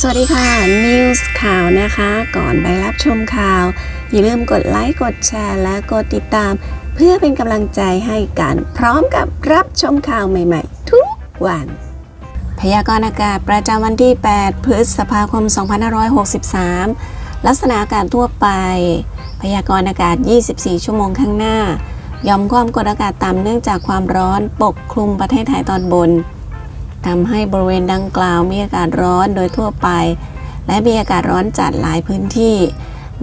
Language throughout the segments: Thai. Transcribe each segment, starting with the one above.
สวัสดีค่ะ News ข่าวนะคะ ก่อนไปรับชมข่าว อย่าลืมกดไลค์ กดแชร์ และกดติดตาม เพื่อเป็นกำลังใจให้กันพร้อมกับรับชมข่าวใหม่ๆ ทุกวัน พยากรณ์อากาศประจำวันที่ 8 พฤษภาคม 2563 ลักษณะอากาศทั่วไป พยากรณ์อากาศ 24 ชั่วโมงข้างหน้ายอมความกดอากาศต่ำเนื่องจากความร้อนปกคลุมประเทศไทยตอนบน ทำให้บริเวณดังกล่าวมีอากาศร้อนโดยทั่วไป และมีอากาศร้อนจัดหลายพื้นที่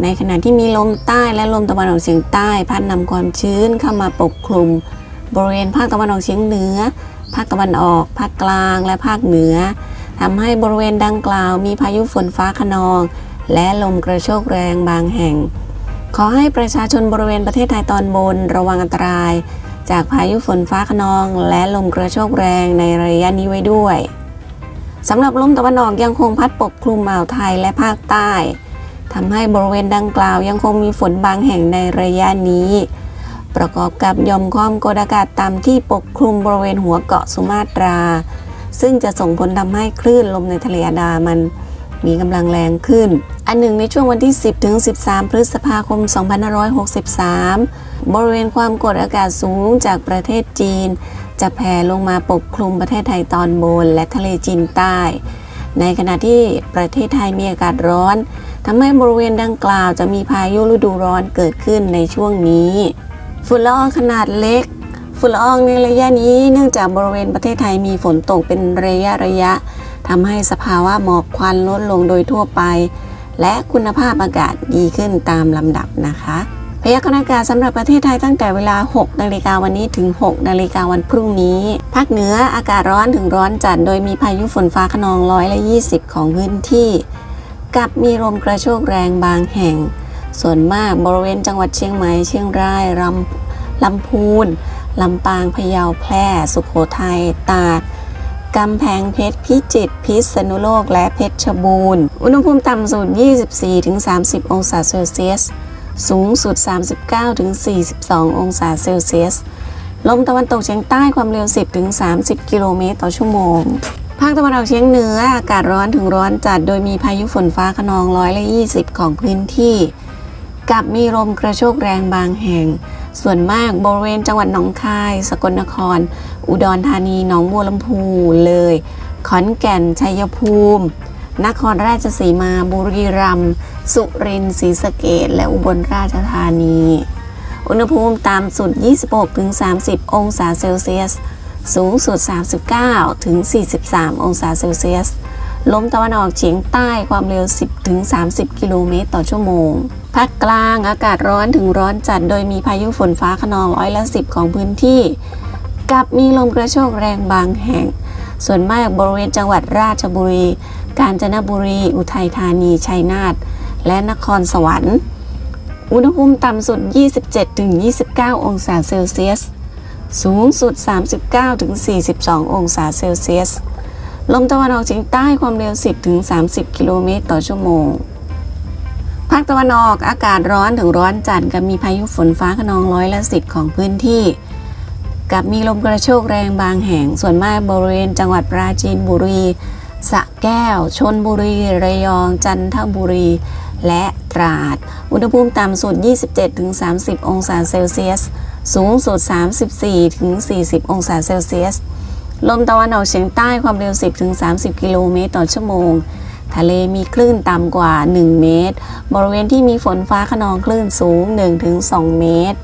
ในขณะที่มีลมใต้และลมตะวันออกเฉียงใต้ พัดนำความชื้นเข้ามาปกคลุม บริเวณภาคตะวันออกเฉียงเหนือ ภาคตะวันออก ภาคกลาง และภาคเหนือทำให้บริเวณดังกล่าวมีพายุฝนฟ้าขนอง และลมกระโชกแรงบางแห่ง ขอให้ประชาชนบริเวณประเทศไทยตอนบนระวังอันตราย จากพายุฝนฟ้าขนอง และลมกระโชกแรงในระยะนี้ไว้ด้วยสำหรับลมตะวันออกยังคงพัดปกคลุมอ่าวไทยและภาคใต้ทำให้บริเวณดังกล่าวยังคงมีฝนบางแห่งในระยะนี้ ประกอบกับย่อมความกดอากาศต่ำที่ปกคลุมบริเวณหัวเกาะสุมาตรา ซึ่งจะส่งผลทำให้คลื่นลมในทะเลอันดามันมีกำลังแรงขึ้น อันหนึ่งในช่วงวันที่ 10 ถึง 13 พฤษภาคม 2563 บริเวณความกดอากาศสูงจากประเทศจีน จะแผ่ลงมาปกคลุมประเทศไทยตอนบนและทะเลจีนใต้ ในขณะที่ประเทศไทยมีอากาศร้อนทำให้บริเวณดังกล่าวจะมีพายุฤดูร้อนเกิดขึ้นในช่วงนี้ ฝุ่นละอองขนาดเล็ก ฝุ่นละอองในระยะนี้เนื่องจากบริเวณประเทศไทยมีฝนตกเป็นระยะระยะทำให้สภาวะหมอกควันลดลงโดยทั่วไป และคุณภาพอากาศดีขึ้นตามลำดับนะคะ พยากรณ์อากาศสำหรับประเทศไทยตั้งแต่เวลา 6 นาฬิกาวันนี้ถึง 6 นาฬิกาวันพรุ่งนี้ ภาคเหนืออากาศร้อนถึงร้อนจัด โดยมีพายุฝนฟ้าขนองร้อยละ 20 ของพื้นที่ กับมีลมกระโชกแรงบางแห่ง ส่วนมากบริเวณจังหวัดเชียงใหม่ เชียงรายลำลำพูนลำปาง พะเยา แพร่ สุขโขทัย ตากกำแพงเพชร พิจิตร พิษณุโลก และเพชรบูรณ์ อุณหภูมิต่ำสุด 24-30 องศาเซลเซียส สูงสุด 39-42 องศาเซลเซียส ลมตะวันตกเฉียงใต้ความเร็ว 10-30 กิโลเมตรต่อชั่วโมง ภาคตะวันออกเฉียงเหนืออากาศร้อนถึงร้อนจัดโดยมีพายุฝนฟ้าขนองร้อยละ20 ของพื้นที่ กับมีลมกระโชกแรงบางแห่ง ส่วนมากบริเวณจังหวัดหนองคาย สกลนคร อุดรธานี หนองบัวลำพู เลย ขอนแก่น ชัยภูมิ นครราชสีมา บุรีรัมย์ สุรินทร์ ศรีสะเกษและอุบลราชธานี อุณหภูมิต่ำสุด 26-30 องศาเซลเซียส สูงสุด 39-43 องศาเซลเซียส ลมตะวันออกเฉียงใต้ความเร็ว 10-30 กิโลเมตรต่อชั่วโมง ภาคกลางอากาศร้อนถึงร้อนจัด โดยมีพายุฝนฟ้าขนองร้อยละ10 ของพื้นที่ กับมีลมกระโชกแรงบางแห่ง ส่วนมากบริเวณจังหวัดราชบุรี กาญจนบุรี อุทัยธานี ชัยนาท และนครสวรรค์ อุณหภูมิต่ำสุด 27-29 องศาเซลเซียส สูงสุด 39-42 องศาเซลเซียส ลมตะวันออกเฉียงใต้ความเร็ว 10-30 กิโลเมตรต่อชั่วโมง ภาคตะวันออกอากาศร้อนถึงร้อนจัดกับมีพายุฝนฟ้าขนองร้อยละสิบของพื้นที่กับมีลมกระโชกแรงบางแห่งส่วนมากบริเวณจังหวัดปราจีนบุรี สะแก้ว ชนบุรี ระยอง จันทบุรี และตราด อุณหภูมิต่ำสุด 27-30 องศาเซลเซียส สูงสุด 34-40 องศาเซลเซียส ลมตะวันออกเฉียงใต้ความเร็ว 10-30 กิโลเมตรต่อชั่วโมง ทะเลมีคลื่นต่ำกว่า 1 เมตร บริเวณที่มีฝนฟ้าขนองคลื่นสูง 1-2 เมตร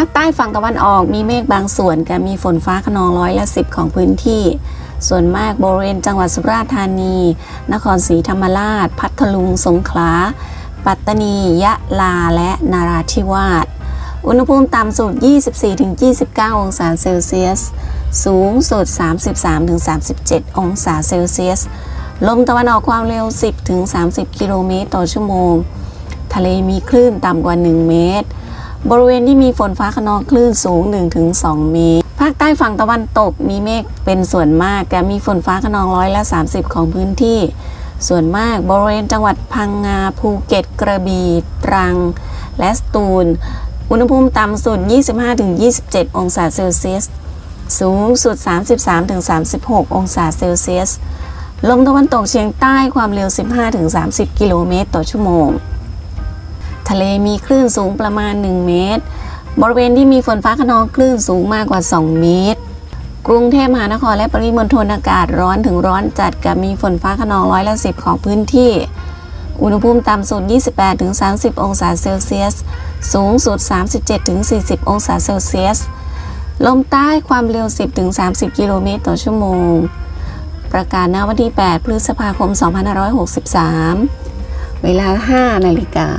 ภาคใต้ฝั่งตะวันออกมีเมฆบางส่วนกับมีฝนฟ้าขนองร้อยละ10ของพื้นที่ ส่วนมากบริเวณจังหวัดสุราษฎร์ธานี นครศรีธรรมราช พัทลุง สงขลา ปัตตานี ยะลา และนาราธิวาส อุณหภูมิต่ำสุด 24-29 องศาเซลเซียส สูงสุด 33-37 องศาเซลเซียส ลมตะวันออกความเร็ว 10-30 กิโลเมตรต่อชั่วโมง ทะเลมีคลื่นต่ำกว่า 1 เมตร บริเวณที่มีฝนฟ้าขนองคลื่นสูง 1-2 เมตร ภาคใต้ฝั่งตะวันตกมีเมฆเป็นส่วนมากกับมีฝนฟ้าขนองร้อยละ 30 ของพื้นที่ ส่วนมากบริเวณจังหวัดพังงาภูเก็ตกระบี่ตรัง และสตูล อุณหภูมิต่ำสุด 25-27 องศาเซลเซียส สูงสุด 33-36 องศาเซลเซียส ลมตะวันตกเฉียงใต้ความเร็ว 15-30 กิโลเมตรต่อชั่วโมง ทะเลมีคลื่นสูงประมาณ 1 เมตร บริเวณที่มีฝนฟ้าขนองคลื่นสูงมากกว่า 2 เมตร กรุงเทพมหานครและปริมณฑลอากาศร้อนถึงร้อนจัดกับมีฝนฟ้าขนองร้อยละสิของพื้นที่ อุณหภูมิต่ำสุด 28-30 องศาเซลเซียส สูงสุด 37-40 องศาเซลเซียส ลมใต้ความเร็ว 10-30 กิโลเมตรต่อชั่วโมง ประกาศณวันที่ 8 พฤษภาคม 2563เวลา 5 นาฬิกา